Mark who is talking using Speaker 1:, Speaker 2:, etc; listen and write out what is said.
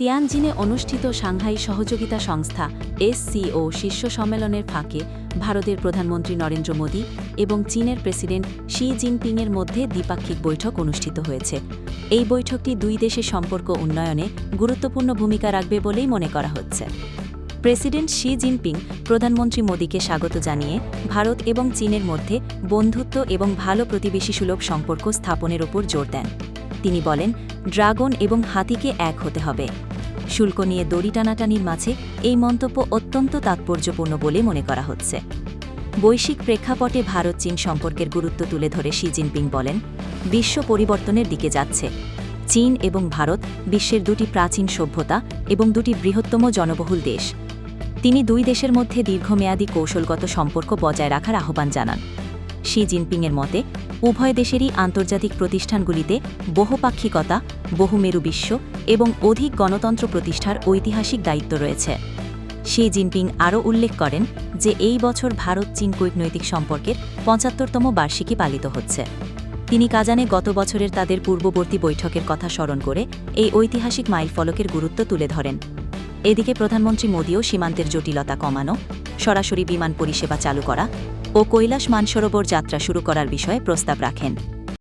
Speaker 1: তিয়ানজিনে অনুষ্ঠিত সাংহাই সহযোগিতা সংস্থা এসসিও শীর্ষ সম্মেলনের ফাঁকে ভারতের প্রধানমন্ত্রী নরেন্দ্র মোদী এবং চীনের প্রেসিডেন্ট শি জিনপিংয়ের মধ্যে দ্বিপাক্ষিক বৈঠক অনুষ্ঠিত হয়েছে। এই বৈঠকটি দুই দেশের সম্পর্ক উন্নয়নে গুরুত্বপূর্ণ ভূমিকা রাখবে বলেই মনে করা হচ্ছে। প্রেসিডেন্ট শি জিনপিং প্রধানমন্ত্রী মোদীকে স্বাগত জানিয়ে ভারত এবং চীনের মধ্যে বন্ধুত্ব এবং ভালো প্রতিবেশীসুলভ সম্পর্ক স্থাপনের ওপর জোর দেন। তিনি বলেন, ড্রাগন এবং হাতিকে এক হতে হবে। শুল্ক নিয়ে দড়ি টানাটানির মাঝে এই মন্তব্য অত্যন্ত তাৎপর্যপূর্ণ বলে মনে করা হচ্ছে। বৈশ্বিক প্রেক্ষাপটে ভারত চীন সম্পর্কের গুরুত্ব তুলে ধরে শি জিনপিং বলেন, বিশ্ব পরিবর্তনের দিকে যাচ্ছে। চীন এবং ভারত বিশ্বের দুটি প্রাচীন সভ্যতা এবং দুটি বৃহত্তম জনবহুল দেশ। তিনি দুই দেশের মধ্যে দীর্ঘমেয়াদী কৌশলগত সম্পর্ক বজায় রাখার আহ্বান জানান। শি জিনপিংয়ের মতে, উভয় দেশেরই আন্তর্জাতিক প্রতিষ্ঠানগুলিতে বহুপাক্ষিকতা, বহুমেরু বিশ্ব এবং অধিক গণতন্ত্র প্রতিষ্ঠার ঐতিহাসিক দায়িত্ব রয়েছে। শি জিনপিং আরও উল্লেখ করেন যে এই বছর ভারত চীন কূটনৈতিক সম্পর্কের পঁচাত্তরতম বার্ষিকী পালিত হচ্ছে। তিনি কাজানে গত বছরের তাদের পূর্ববর্তী বৈঠকের কথা স্মরণ করে এই ঐতিহাসিক মাইলফলকের গুরুত্ব তুলে ধরেন। এদিকে প্রধানমন্ত্রী মোদীও সীমান্তের জটিলতা কমানো, সরাসরি বিমান পরিষেবা চালু করা ও কৈলাস মানসরোবর যাত্রা শুরু করার বিষয়ে প্রস্তাব রাখেন।